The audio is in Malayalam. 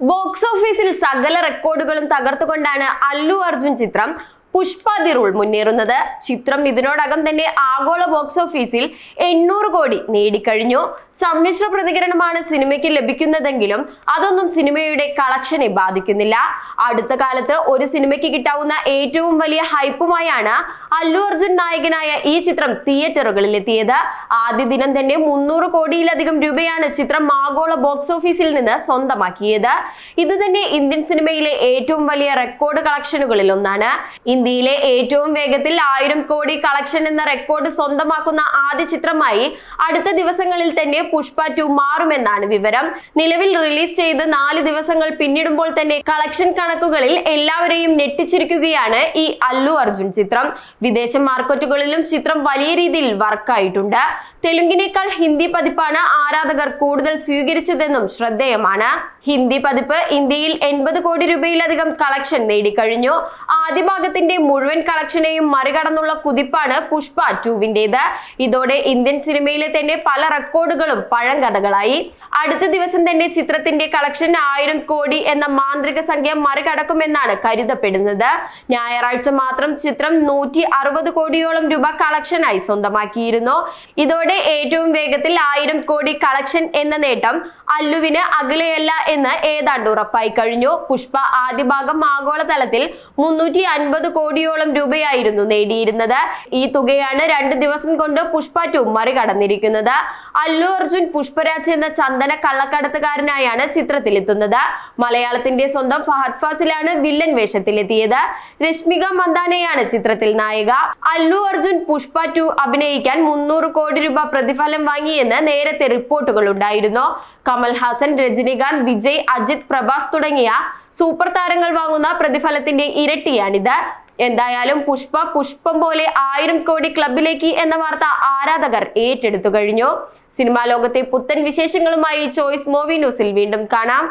ബോക്സ് ഓഫീസിൽ സകല റെക്കോർഡുകളും തകർത്തുകൊണ്ടാണ് അല്ലു അർജുൻ ചിത്രം പുഷ്പ മുന്നേറുന്നത്. ചിത്രം ഇതിനോടകം തന്നെ ആഗോള ബോക്സ് ഓഫീസിൽ എണ്ണൂറ് കോടി നേടിക്കഴിഞ്ഞു. സമ്മിശ്ര പ്രതികരണമാണ് സിനിമയ്ക്ക് ലഭിക്കുന്നതെങ്കിലും അതൊന്നും സിനിമയുടെ കളക്ഷനെ ബാധിക്കുന്നില്ല. അടുത്ത കാലത്ത് ഒരു സിനിമയ്ക്ക് കിട്ടാവുന്ന ഏറ്റവും വലിയ ഹൈപ്പുമായാണ് അല്ലു അർജുൻ നായകനായ ഈ ചിത്രം തിയേറ്ററുകളിൽ എത്തിയത് ആദ്യ ദിനം തന്നെ മുന്നൂറ് കോടിയിലധികം രൂപയാണ് ചിത്രം ആഗോള ബോക്സ് ഓഫീസിൽ നിന്ന് സ്വന്തമാക്കിയത്. ഇത് തന്നെ ഇന്ത്യൻ സിനിമയിലെ ഏറ്റവും വലിയ റെക്കോർഡ് കളക്ഷനുകളിൽ ഒന്നാണ് ഇന്ത്യയിലെ ഏറ്റവും വേഗത്തിൽ ആയിരം കോടി കളക്ഷൻ എന്ന റെക്കോർഡ് സ്വന്തമാക്കുന്ന ആദ്യ ചിത്രമായി അടുത്ത ദിവസങ്ങളിൽ തന്നെ പുഷ്പ ടു മാറുമെന്നാണ് വിവരം. നിലവിൽ റിലീസ് ചെയ്ത് നാല് ദിവസങ്ങൾ പിന്നിടുമ്പോൾ തന്നെ കളക്ഷൻ കണക്കുകളിൽ എല്ലാവരെയും ഞെട്ടിച്ചിരിക്കുകയാണ് ഈ അല്ലു അർജുൻ ചിത്രം. വിദേശ മാർക്കറ്റുകളിലും ചിത്രം വലിയ രീതിയിൽ വർക്കായിട്ടുണ്ട് തെലുങ്കിനേക്കാൾ ഹിന്ദി പതിപ്പാണ് ആരാധകർ കൂടുതൽ സ്വീകരിച്ചതെന്നും ശ്രദ്ധേയമാണ്. ഹിന്ദി പതിപ്പ് ഇന്ത്യയിൽ എൺപത് കോടി രൂപയിലധികം കളക്ഷൻ നേടിക്കഴിഞ്ഞു. ആദ്യ ഭാഗത്തിന്റെ മുഴുവൻ കളക്ഷനെയും മറികടന്നുള്ള കുതിപ്പാണ് പുഷ്പ ടൂവിന്റേത്. ഇതോടെ ഇന്ത്യൻ സിനിമയിലെ തന്നെ പല റെക്കോർഡുകളും പഴങ്കഥകളായി. അടുത്ത ദിവസം തന്നെ ചിത്രത്തിന്റെ കളക്ഷൻ ആയിരം കോടി എന്ന മാന്ത്രിക സംഖ്യ മറികടക്കുമെന്നാണ് കരുതപ്പെടുന്നത്. ഞായറാഴ്ച മാത്രം ചിത്രം നൂറ്റി അറുപത് കോടിയോളം രൂപ കളക്ഷനായി സ്വന്തമാക്കിയിരുന്നു. ഇതോടെ ഏറ്റവും വേഗത്തിൽ ആയിരം കോടി കളക്ഷൻ എന്ന നേട്ടം അല്ലുവിന് അകലെയല്ല എന്ന് ഏതാണ്ട് ഉറപ്പായി കഴിഞ്ഞു. പുഷ്പ ആദ്യ ഭാഗം ആഗോളതലത്തിൽ മുന്നൂറ്റി അൻപത് കോടിയോളം രൂപയായിരുന്നു നേടിയിരുന്നത്. ഈ തുകയാണ് രണ്ട് ദിവസം കൊണ്ട് പുഷ്പ ടു മറികടന്നിരിക്കുന്നത്. അല്ലു അർജുൻ പുഷ്പരാജ് എന്ന ചന്ദന കള്ളക്കടത്തുകാരനായാണ് ചിത്രത്തിലെത്തുന്നത്. മലയാളത്തിന്റെ സ്വന്തം ഫഹദ് ഫാസിലാണ് വില്ലൻ വേഷത്തിലെത്തിയത്. രശ്മിക മന്ദാനയാണ് ചിത്രത്തിൽ നായിക. അല്ലു അർജുൻ പുഷ്പ ടു അഭിനയിക്കാൻ മുന്നൂറ് കോടി രൂപ പ്രതിഫലം വാങ്ങിയെന്ന് നേരത്തെ റിപ്പോർട്ടുകൾ ഉണ്ടായിരുന്നു. കമൽ രജനികാന്ത് വിജയ് അജിത് പ്രഭാസ് തുടങ്ങിയ സൂപ്പർ താരങ്ങൾ വാങ്ങുന്ന പ്രതിഫലത്തിന്റെ ഇരട്ടിയാണിത്. എന്തായാലും പുഷ്പ പുഷ്പം പോലെ ആയിരം കോടി ക്ലബിലേക്ക് എന്ന വാർത്ത ആരാധകർ ഏറ്റെടുത്തു കഴിഞ്ഞു. സിനിമാ ലോകത്തെ പുത്തൻ വിശേഷങ്ങളുമായി ചോയ്സ് മൂവി ന്യൂസിൽ വീണ്ടും കാണാം.